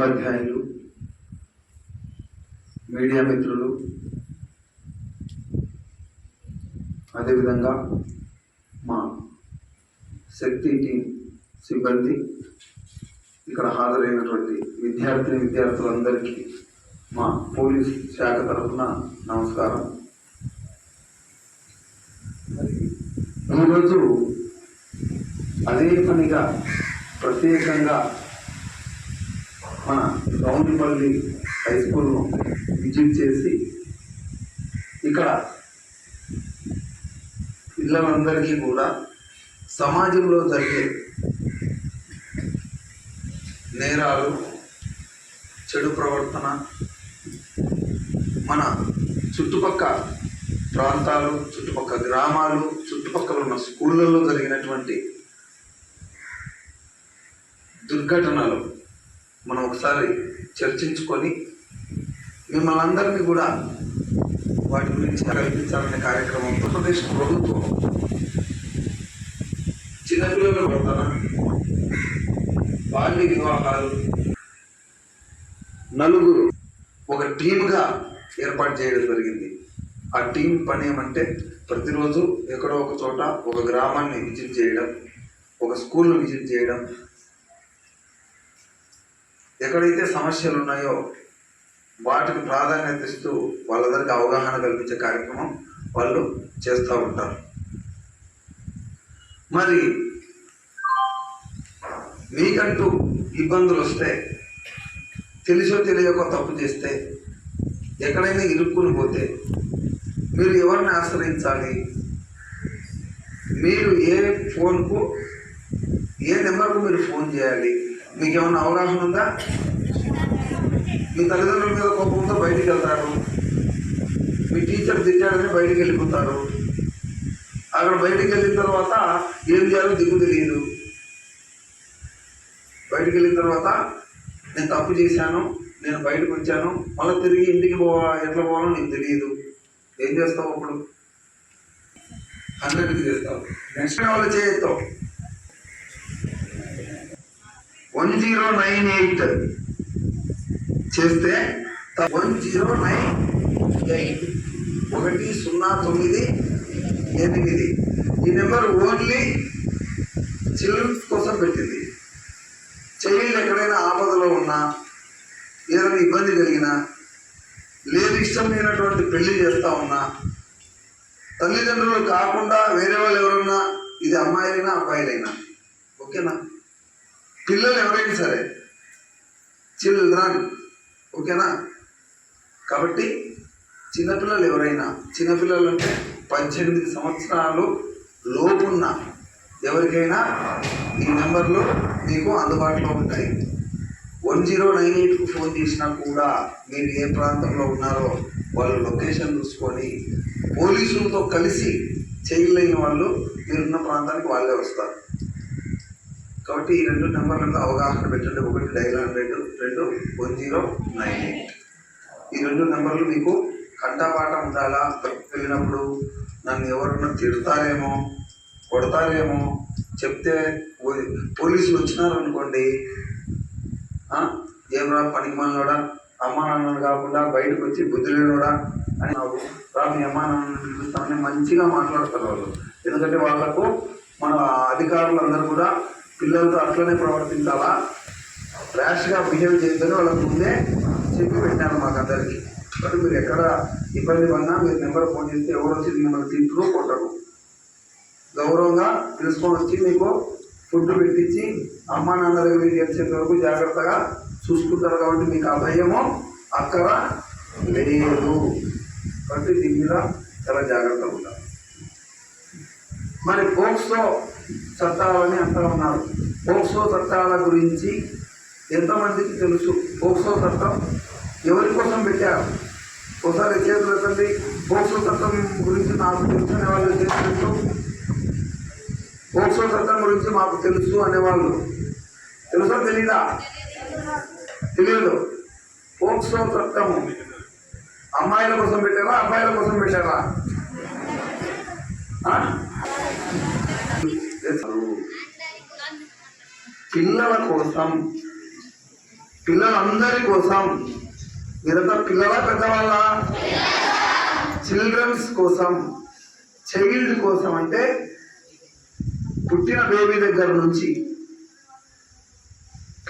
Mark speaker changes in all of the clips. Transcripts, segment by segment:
Speaker 1: ఉపాధ్యాయులు మీడియా మిత్రులు అదేవిధంగా మా శక్తి టీం సిబ్బంది ఇక్కడ హాజరైనటువంటి విద్యార్థిని విద్యార్థులందరికీ మా పోలీస్ శాఖ తరఫున నమస్కారం. ఈరోజు అదే పనిగా ప్రత్యేకంగా మన గౌనిపల్లి హై స్కూల్ను విజిట్ చేసి ఇక్కడ పిల్లలందరికీ కూడా సమాజంలో జరిగే నేరాలు చెడు ప్రవర్తన మన చుట్టుపక్క ప్రాంతాలు చుట్టుపక్కల గ్రామాలు చుట్టుపక్కల ఉన్న స్కూళ్ళల్లో జరిగినటువంటి దుర్ఘటనలు మనం ఒకసారి చర్చించుకొని మిమ్మల్ని అందరినీ కూడా వాటి గురించి కల్పించాలనే కార్యక్రమం ఆంధ్రప్రదేశ్ ప్రభుత్వం చిన్నపిల్లల వర్తన బాల్య వివాహాలు నలుగురు ఒక టీమ్గా ఏర్పాటు చేయడం జరిగింది. ఆ టీం పని ఏమంటే ప్రతిరోజు ఎక్కడో ఒక చోట ఒక గ్రామాన్ని విజిట్ చేయడం ఒక స్కూల్ను విజిట్ చేయడం ఎక్కడైతే సమస్యలు ఉన్నాయో వాటికి ప్రాధాన్యత ఇస్తూ వాళ్ళందరికీ అవగాహన కల్పించే కార్యక్రమం వాళ్ళు చేస్తూ ఉంటారు. మరి మీకంటూ ఇబ్బందులు వస్తే తెలిసో తెలియకో తప్పు చేస్తే ఎక్కడైనా ఇరుక్కుని పోతే మీరు ఎవరిని ఆశ్రయించాలి? మీరు ఏ ఫోన్కు ఏ నెంబర్కు మీరు ఫోన్ చేయాలి? మీకేమన్నా అవకాశం అవగాహన ఉందా? మీ తల్లిదండ్రుల మీద కోపంతో బయటికి వెళ్తారు. మీ టీచర్ తిట్టాడని బయటికి వెళ్ళిపోతారు. అక్కడ బయటికి వెళ్ళిన తర్వాత ఏం చేయాలో దిగు తెలియదు. బయటికి వెళ్ళిన తర్వాత నేను తప్పు చేశాను నేను బయటకు వచ్చాను మళ్ళీ తిరిగి ఇంటికి పోవా ఎట్లా పోవాలో నీకు తెలియదు. ఏం చేస్తావు అప్పుడు హండ్రెడ్కి చేస్తావు. నెక్స్ట్ వాళ్ళు చేయొస్తావు వన్ జీరో నైన్ ఎయిట్ చేస్తే వన్ జీరో నైన్ ఎయిట్ ఒకటి సున్నా తొమ్మిది ఎనిమిది. ఈ నెంబర్ ఓన్లీ చిల్డ్రన్స్ కోసం పెట్టింది. చైల్డ్ ఎక్కడైనా ఆపదలో ఉన్నా ఏదైనా ఇబ్బంది కలిగినా లేదు ఇష్టం లేనటువంటి పెళ్ళి చేస్తా ఉన్నా తల్లిదండ్రులు కాకుండా వేరే వాళ్ళు ఎవరున్నా ఇది అమ్మాయిలైనా అబ్బాయిలైనా. ఓకేనా? పిల్లలు ఎవరైనా సరే చిల్డ్రన్ ఓకేనా? కాబట్టి చిన్నపిల్లలు ఎవరైనా చిన్నపిల్లలు అంటే పద్దెనిమిది సంవత్సరాలు లోపున్న ఎవరికైనా ఈ నెంబర్లు మీకు అందుబాటులో ఉంటాయి. వన్ జీరో నైన్ ఎయిట్కు ఫోన్ చేసినా కూడా మీరు ఏ ప్రాంతంలో ఉన్నారో వాళ్ళు లొకేషన్ చూసుకొని పోలీసులతో కలిసి చేయలేని వాళ్ళు మీరున్న ప్రాంతానికి వాళ్ళే వస్తారు. కాబట్టి ఈ రెండు నెంబర్లతో అవగాహన పెట్టండి. ఒకటి డైల్ హండ్రెడ్ రెండు వన్ జీరో నైన్ ఎయిట్. ఈ రెండు నెంబర్లు మీకు కంటపాట ఉండాలా? బయటకు వెళ్ళినప్పుడు నన్ను ఎవరన్నా తిడతారేమో కొడతారేమో చెప్తే పోలీసులు వచ్చినారనుకోండి ఏమరా ఏం రా పనికి మనలోడా అమ్మా నాన్నలు కాకుండా బయటకు వచ్చి బుద్ధి లేనోడా? అని నాకు రా మీ అమ్మా నాన్న మంచిగా మాట్లాడతారు వాళ్ళు. ఎందుకంటే వాళ్ళకు మన అధికారులందరూ కూడా పిల్లలతో అట్లనే ప్రవర్తించాలా? ర్యాష్గా బిహేవ్ చేయొద్దని వాళ్ళకు ముందే చెప్పి పెట్టాను మాకు అందరికి. కాబట్టి మీరు ఎక్కడ ఇబ్బంది పడినా మీరు నెంబర్ ఫోన్ చేస్తే ఎవరు వచ్చి మిమ్మల్ని తింటారు కొట్టరు. గౌరవంగా పిలుచుకొని వచ్చి మీకు ఫుడ్ పెట్టించి అమ్మా నాన్న దగ్గర చేసేంత వరకు జాగ్రత్తగా చూసుకుంటారు కాబట్టి మీకు ఆ భయము అక్కడ లేదు. కాబట్టి దీని మీద చాలా జాగ్రత్తగా ఉండాలి. మరి పోక్సో చట్టాలని అంటూ ఉన్నారు. పోక్సో చట్టాల గురించి ఎంతమందికి తెలుసు? పోక్సో చట్టం ఎవరి కోసం పెట్టారు? ఒకసారి చేతులు ఎత్తండి. పోక్సో చట్టం గురించి నాకు తెలుసు అనేవాళ్ళు తెలుసు పోక్సో చట్టం గురించి మాకు తెలుసు అనేవాళ్ళు తెలుసా తెలీదా? తెలియదు. పోక్సో చట్టము అమ్మాయిల కోసం పెట్టారా? అబ్బాయిల కోసం పెట్టారా? పిల్లల కోసం పిల్లలందరి కోసం మీరంతా పిల్లల పెద్దవాళ్ళ? చిల్డ్రన్స్ కోసం చైల్డ్ కోసం అంటే పుట్టిన బేబీ దగ్గర నుంచి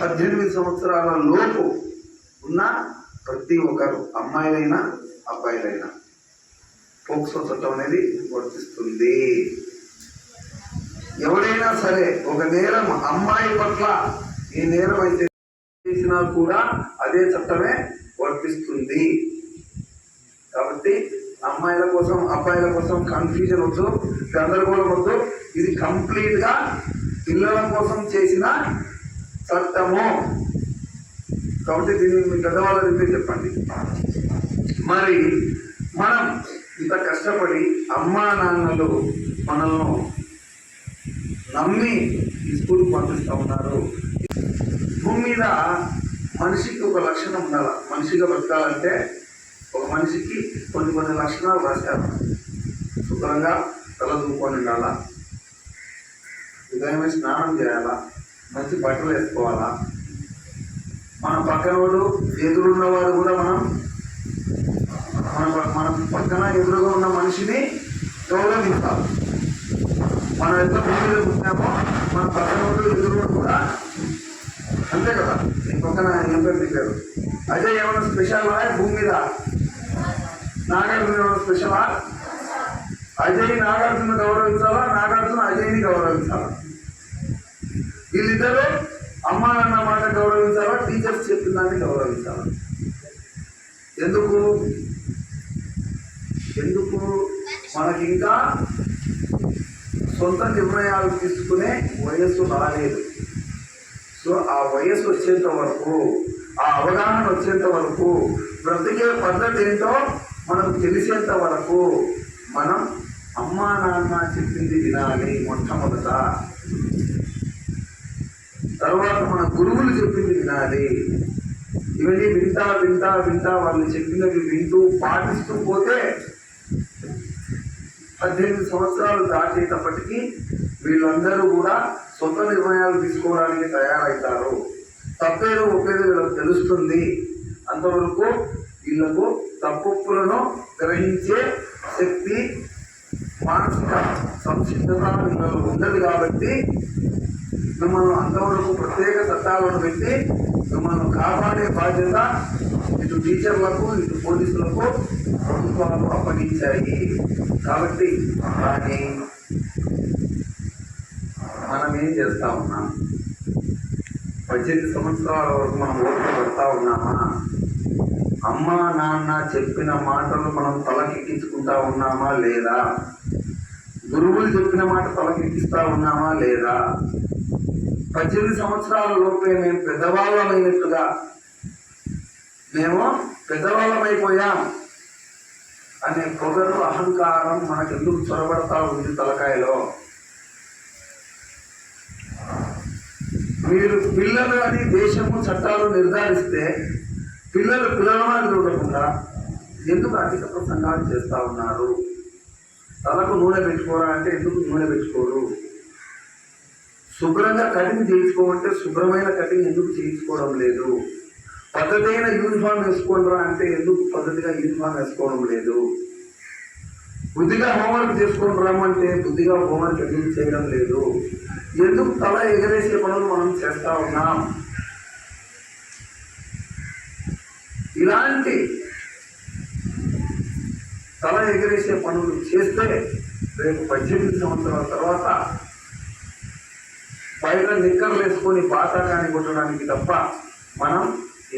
Speaker 1: పద్దెనిమిది సంవత్సరాల లోపు ఉన్న ప్రతి ఒక్కరు అమ్మాయిలైనా అబ్బాయిలైనా పోక్సో చట్టం అనేది వర్తిస్తుంది. ఎవరైనా సరే ఒక నేరం అమ్మాయి పట్ల ఈ నేరం అయితే చేసినా కూడా అదే చట్టమే వర్తిస్తుంది. కాబట్టి అమ్మాయిల కోసం అబ్బాయిల కోసం కన్ఫ్యూజన్ వద్దు గందరగోళం వద్దు. ఇది కంప్లీట్గా పిల్లల కోసం చేసిన చట్టము. కాబట్టి దీన్ని మీ పెద్దవాళ్ళ రీతే చెప్పండి. మరి మనం ఇంత కష్టపడి అమ్మా నాన్నలు మనల్ని నమ్మి ఈ స్కూల్కి పంపిస్తూ ఉన్నారు. భూమి మీద మనిషికి ఒక లక్షణం ఉండాలి? మనిషిగా బ్రతకాలంటే ఒక మనిషికి కొన్ని కొన్ని లక్షణాలు రాశారు శుభ్రంగా తల దూకొని ఉండాలా? ఉదయమే స్నానం చేయాలా? మంచి బట్టలు వేసుకోవాలా? మన పక్కన వాళ్ళు ఎదురున్న కూడా మనం మన మన పక్కన ఎదురుగా ఉన్న మనిషిని గౌరవించాలి. మన యొక్క అంతే కదా? నీ పక్కన ఏం పేరు నీ అజయ్ ఏమైనా స్పెషల్ భూమి మీద? నాగార్జున ఏమైనా స్పెషలా అజయ్ నాగార్జున గౌరవించాలా? నాగార్జున అజయ్ని గౌరవించాలా? వీళ్ళిద్దరూ అమ్మ నాన్న మాట గౌరవించాలా? టీచర్స్ చెప్పిన దాన్ని గౌరవించాలా? ఎందుకు? ఎందుకు? మనకి ఇంకా సొంత నిర్ణయాలు తీసుకునే వయస్సు రాలేదు. సో ఆ వయస్సు వచ్చేంత వరకు ఆ అవగాహన వచ్చేంత వరకు బ్రతికే పద్ధతి ఏంటో మనకు తెలిసేంత వరకు మనం అమ్మా నాన్న చెప్పింది వినాలి మొట్టమొదట. తర్వాత మన గురువులు చెప్పింది వినాలి. ఇవన్నీ వింటా వింటా వింటా వాళ్ళు చెప్పినవి వింటూ పాటిస్తూ పోతే పద్దెనిమిది సంవత్సరాలు దాటేటప్పటికీ వీళ్ళందరూ కూడా సొంత నిర్ణయాలు తీసుకోవడానికి తయారవుతారు తప్పేదో ఒప్పేదో వీళ్ళకి తెలుస్తుంది. అంతవరకు వీళ్ళకు తప్పులను గ్రహించే శక్తి మానసిక సంసిద్ధత వీళ్ళలో ఉండదు కాబట్టి మిమ్మల్ని అంతవరకు ప్రత్యేక చట్టాలను పెట్టి మిమ్మల్ని కాపాడే బాధ్యత ఇటు టీచర్లకు ఇటు పోలీసులకు ప్రభుత్వాలకు అప్పగించాయి. కాబట్టి కానీ మనం చేస్తూ చేస్తా ఉన్నాం? పద్దెనిమిది సంవత్సరాల వరకు మనం ఓపిక పడతా ఉన్నామా? అమ్మ నాన్న చెప్పిన మాటలు మనం తలకెక్కించుకుంటా ఉన్నామా లేదా? గురువులు చెప్పిన మాట తలకెక్కిస్తా ఉన్నామా లేదా? పద్దెనిమిది సంవత్సరాల లోపే మేము పెద్దవాళ్ళమైనట్టుగా మేము పెద్దవాళ్ళమైపోయాం అనే పొగరు అహంకారం మనకెందుకు చొరబడతా ఉంది తలకాయలో? మీరు పిల్లలు అని దేశము చట్టాలు నిర్ధారిస్తే పిల్లలు పిల్లల చూడకుండా ఎందుకు అధిక ప్రసంగాలు చేస్తూ ఉన్నారు? తలకు నూనె పెట్టుకోరా అంటే ఎందుకు నూనె పెట్టుకోరు? శుభ్రంగా కటింగ్ చేయించుకోమంటే శుభ్రమైన కటింగ్ ఎందుకు చేయించుకోవడం లేదు? పద్ధతైన యూనిఫామ్ వేసుకోండిరా అంటే ఎందుకు పద్ధతిగా యూనిఫామ్ వేసుకోవడం లేదు? బుద్ధిగా హోంవర్క్ చేసుకొని రమ్మంటే బుద్ధిగా హోంవర్క్ ఎందుకు చేయడం లేదు. ఎందుకు తల ఎగరేసే పనులు మనం చేస్తా ఉన్నాం? ఇలాంటి తల ఎగరేసే పనులు చేస్తే రేపు పద్దెనిమిది సంవత్సరాల తర్వాత బయట నిక్కర్లు వేసుకొని బాతాకాని కొట్టడానికి తప్ప మనం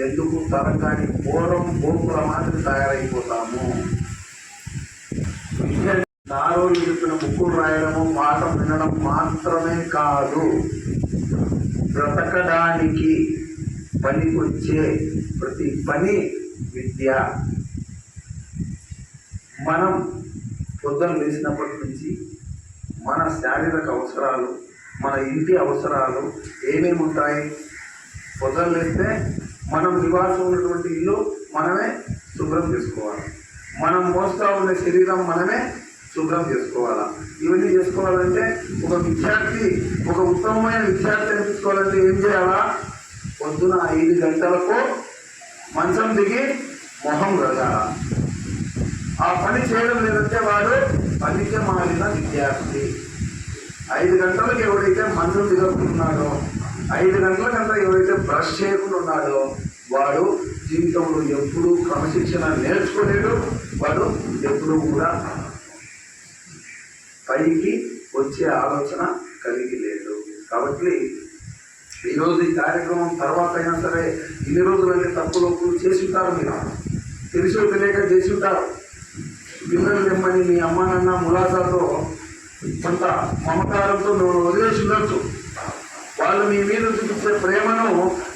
Speaker 1: ఎందుకు తలకాని పూర్వం బోకుల మాదిరి తయారైపోతాము? తారో చెప్పిన ముక్కులు రాయడము మాట వినడం మాత్రమే కాదు. బ్రతకడానికి పనికొచ్చే ప్రతి పని విద్య. మనం పొద్దున లేచినప్పటి నుంచి మన శారీరక అవసరాలు మన ఇంటి అవసరాలు ఏమేమి ఉంటాయి? పొద్దున లేస్తే మనం నివాసం ఉన్నటువంటి ఇల్లు మనమే శుభ్రం చేసుకోవాలి. మనం మోస్తా ఉన్న శరీరం మనమే శుభ్రం చేసుకోవాలా. ఇవన్నీ చేసుకోవాలంటే ఒక విద్యార్థి ఒక ఉత్తమమైన విద్యార్థి అనిపించుకోవాలంటే నేర్చుకోవాలంటే ఏం చేయాలా? పొద్దున ఐదు గంటలకు మంచం దిగి మొహం కడగాల. ఆ పని చేయడం లేదంటే వాడు పనికి మారిన విద్యార్థి. ఐదు గంటలకు ఎవడైతే మంచం దిగకున్నాడో ఐదు గంటలకంతా ఎవరైతే బ్రష్ చేయకుండా ఉన్నాడో వాడు జీవితంలో ఎప్పుడూ క్రమశిక్షణ నేర్చుకోలేడు వాడు ఎప్పుడూ కూడా పైకి వచ్చే ఆలోచన కలిగి లేదు. కాబట్టి ఈరోజు ఈ కార్యక్రమం తర్వాత అయినా సరే ఇన్ని రోజులైతే తప్పులు ఒప్పులు చేసి ఉంటారు మీరు. తెలిసి తెలియక చేసి ఉంటారు పిల్లలు తెమ్మని మీ అమ్మ నాన్న ములాసాతో కొంత మమకారంతో నువ్వు వదిలేసి ఉండొచ్చు. వాళ్ళు మీ మీద చూపించే ప్రేమను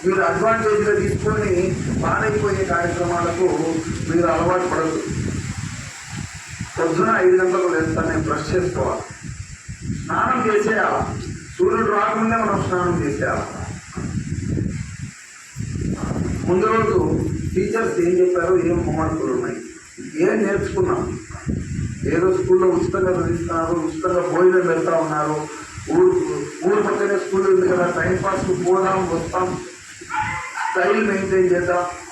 Speaker 1: మీరు అడ్వాంటేజ్గా తీసుకొని పాడైపోయే కార్యక్రమాలకు మీరు అలవాటు పడదు పొద్దున ఐదు గంటలకు లేస్తాను నేను బ్రష్ చేసుకోవాలి. స్నానం చేసేయాలి సూర్యుడు రాకముందే మనం స్నానం చేసేయాలి? ముందు రోజు టీచర్స్ ఏం చెప్పారు ఏం హోంవర్కులు ఉన్నాయి? ఏం నేర్చుకున్నాం? ఏదో స్కూల్లో ఉచితంగా చదివిస్తున్నారు ఉచితంగా భోజనం పెడతా ఉన్నారు. ఊరు ఊరు పక్కనే స్కూల్ ఉంది కదా టైం పాస్కి పోదాం వస్తాం. స్టైల్ మెయింటైన్ చేద్దాం.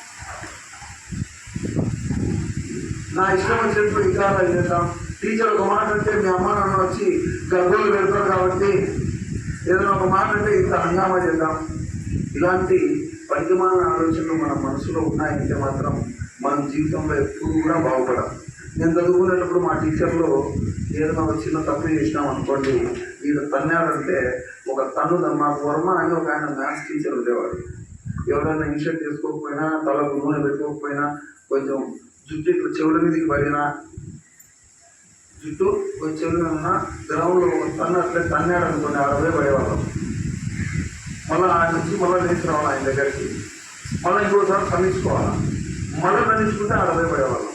Speaker 1: నా ఇష్టం వచ్చినట్టు వికారాలు చేద్దాం. టీచర్ ఒక మాట అంటే మీ అమ్మ నాన్న వచ్చి గర్భులు పెడతారు కాబట్టి ఏదైనా ఒక మాట అంటే ఇంత హంగామా చేద్దాం. ఇలాంటి పరిగమాన ఆలోచనలు మన మనసులో ఉన్నాయంటే మాత్రం మన జీవితంలో ఎప్పుడు కూడా బాగుపడం నేను చదువుకునేటప్పుడు మా టీచర్లు ఏదైనా వచ్చిన తప్పు చేసినాం అనుకోండి వీళ్ళు తన్నారంటే ఒక తను మాకు వర్మ అని ఒక ఆయన మ్యాథ్స్ టీచర్ ఉండేవాడు. ఎవరైనా ఇన్షర్ట్ చేసుకోకపోయినా తలకు నూనె పెట్టుకోకపోయినా కొంచెం జుట్టు ఇట్లా చెవుల మీదకి పడినా జుట్టు కొంచెం చెవుల ఉన్న గ్రౌండ్లో ఒక తన్ను అట్లే తన్నాడు అనుకోండి అరవై పడేవాళ్ళం. మళ్ళీ ఆయన నుంచి మళ్ళీ లేచి రావాలి ఆయన దగ్గరికి. మళ్ళీ ఇంకోసారి తన్నించుకోవాలి? మళ్ళీ తన్నించుకుంటే అరవై పడేవాళ్ళం.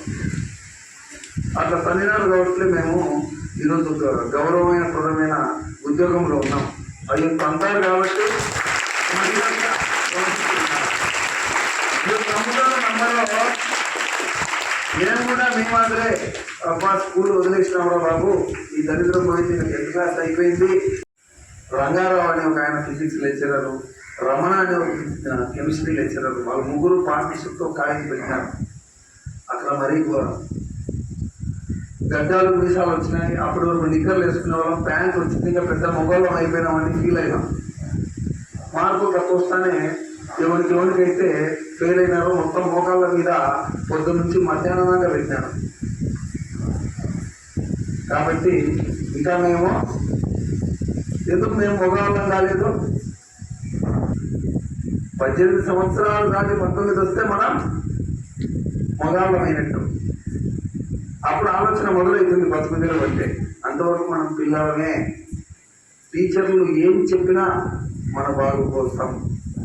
Speaker 1: అట్లా తన్నినాడు కాబట్టి మేము ఈరోజు ఒక గౌరవమైన ప్రదమైన ఉద్యోగంలో ఉన్నాం. అది తంతారు కాబట్టి మహిళలుగా ప్రవర్తిస్తున్నారు. నేను కూడా మీ మాదిరే అబ్బా స్కూల్ వదిలేసినావురా బాబు ఈ దరిద్రం పోయింది నాకు ఎంత క్లాస్ అయిపోయింది రంగారావు అనే ఒక ఆయన ఫిజిక్స్ లెక్చరర్ రమణ అనే ఒక కెమిస్ట్రీ లెక్చరర్ వాళ్ళు ముగ్గురు పార్ట్నర్షిప్తో కాలేజీ పెట్టినారు. అక్కడ మరీ ఘోరం. గడ్డాలు మీసాలు వచ్చినాయి. అప్పటి వరకు నిక్కర్లు వేసుకునే వాళ్ళం. ప్యాంట్ వచ్చింది. ఇంకా పెద్ద మొగోళ్ళం అయిపోయినామని ఫీల్ అయినాం. మార్కులు తక్కువ వస్తానే ఎవరికి ఎవరికైతే ఫెయిల్ అయినారో మొత్తం మోకాళ్ళ మీద పొద్దు నుంచి మధ్యాహ్నం దాకా పెట్టినాను కాబట్టి ఇంకా మేము ఎందుకు మేము మొగవాళ్ళం కాలేదు? పద్దెనిమిది సంవత్సరాలు దాటి పంతొమ్మిది వస్తే మనం మొగాళ్ళమైనట్టు అప్పుడు ఆలోచన మొదలవుతుంది బతుకుందిలో బట్టే అంతవరకు మనం పిల్లలమే. టీచర్లు ఏం చెప్పినా మన బాగు కోసం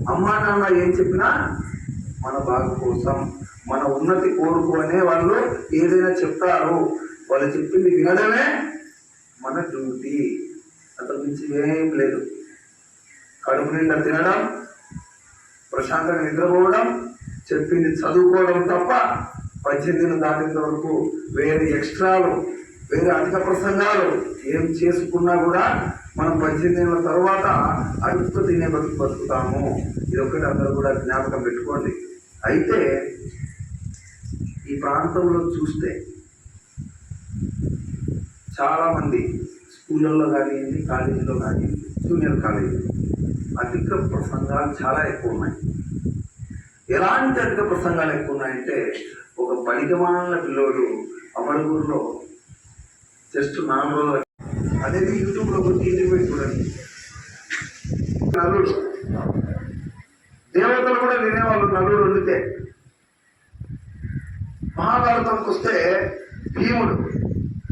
Speaker 1: అమ్మ నాన్న ఏం చెప్పినా మన బాగు కోసం మన ఉన్నతి కోరుకునే వాళ్ళు ఏదైనా చెప్తారు. వాళ్ళు చెప్పింది వినడమే మన డ్యూటీ. అంతకు మించి ఏం లేదు. కడుపు నిండా తినడం ప్రశాంతంగా నిద్రపోవడం చెప్పింది చదువుకోవడం తప్ప పద్దెనిమిది దాటిన వరకు వేరే ఎక్స్ట్రాలు వేరే అధిక ప్రసంగాలు ఏం చేసుకున్నా కూడా మనం పద్దెనిమిది ఏళ్ళ తర్వాత అడుగుతూ తినే బతుకు బతుకుతాము. ఇది ఒకటి అందరూ కూడా జ్ఞాపకం పెట్టుకోండి. అయితే ఈ ప్రాంతంలో చూస్తే చాలామంది స్కూళ్ళల్లో కానివ్వండి కాలేజీలో కానివ్వండి జూనియర్ కాలేజీ అధిక ప్రసంగాలు చాలా ఎక్కువ ఉన్నాయి. ఎలాంటి అధిక ప్రసంగాలు ఎక్కువ ఉన్నాయంటే ఒక బడిగమాన పిల్లోడు అమడుగురులో జస్ట్ నాలుగు రోజులు అనేది యూట్యూబ్లో కొట్టి ఇంటికి చూడండి. నలుడు దేవతలు కూడా వినేవాళ్ళు నలుడు వండితే. మహాభారతంకి వస్తే భీముడు.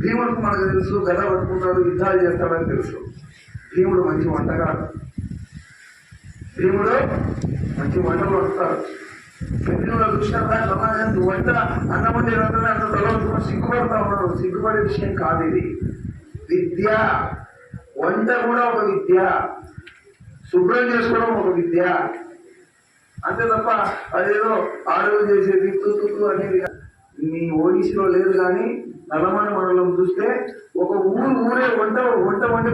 Speaker 1: భీముడికి మనకు తెలుసు గద పట్టుకుంటాడు యుద్ధాలు చేస్తాడని తెలుసు. భీముడు మంచి వంటగాడు భీముడు మంచి వంటలు వండుతాడు. పెద్దలు చూసినాక సమాజం వంట అన్నం వండి అంత తల సిగ్గుపడతా ఉన్నాడు సిగ్గుపడే విషయం కాదు ఇది. విద్య. వంట కూడా ఒక విద్య. శుభ్రం చేసుకోవడం ఒక విద్య. అంతే తప్ప అదేదో ఆరోగ్యం చేసేది తూతూ అనేది మీ ఓడిసిలో లేదు కానీ నల్లమని మండలం చూస్తే ఒక ఊరు ఊరే వంట వంట వండి